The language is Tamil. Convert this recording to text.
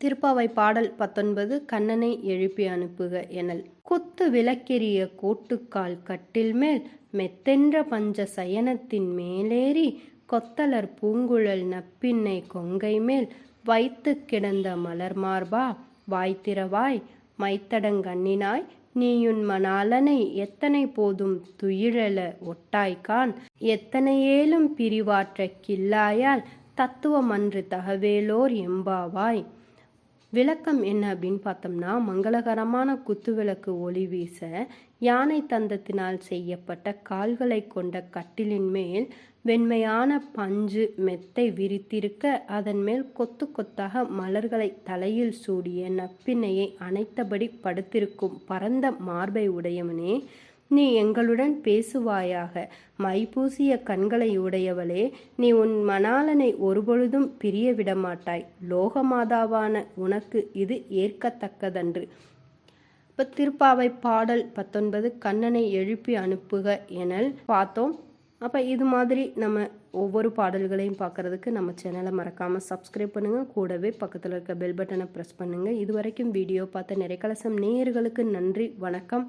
திருப்பாவை பாடல் பத்தொன்பது கண்ணனை எழுப்பி அனுப்புக எனல். குத்து விளக்கெரிய கோட்டுக்கால் கட்டில் மேல் மெத்தென்ற பஞ்ச சயனத்தின் மேலேறி கொத்தலர் பூங்குழல் நப்பின்னை கொங்கை மேல் வைத்து கிடந்த மலர் மார்பா வாய்த்திரவாய் மைத்தடங்கண்ணினாய் நீயுன் மணாலனை எத்தனை போதும் துயிழல ஒட்டாய்கான் எத்தனையேலும் பிரிவாற்ற கில்லாயால் தத்துவமன்று தகவேலோர் எம்பாவாய். விளக்கம் என்ன அப்படின்னு பார்த்தோம்னா மங்களகரமான குத்துவிளக்கு ஒளி வீச யானை தந்தத்தினால் செய்யப்பட்ட கால்களை கொண்ட கட்டிலின் மேல் வெண்மையான பஞ்சு மெத்தை விரித்திருக்க அதன் மேல் கொத்து கொத்தாக மலர்களை தலையில் சூடிய நப்பினையை அணைத்தபடி படுத்திருக்கும் பரந்த மார்பை உடையவனே நீ எங்களுடன் பேசுவாயாக. மைபூசிய கண்களை உடையவளே நீ உன் மணாலனை ஒருபொழுதும் பிரிய விடமாட்டாய். லோகமாதாவான உனக்கு இது ஏற்கத்தக்கதன்று. இப்போ திருப்பாவை பாடல் பத்தொன்பது கண்ணனை எழுப்பி அனுப்புக எனல் பார்த்தோம். அப்போ இது மாதிரி நம்ம ஒவ்வொரு பாடல்களையும் பார்க்குறதுக்கு நம்ம சேனலை மறக்காமல் சப்ஸ்கிரைப் பண்ணுங்கள் கூடவே பக்கத்தில் இருக்க பெல் பட்டனை ப்ரெஸ் பண்ணுங்கள் இது வரைக்கும் வீடியோ பார்த்த நிறைக்கலசம் நேயர்களுக்கு நன்றி. வணக்கம்.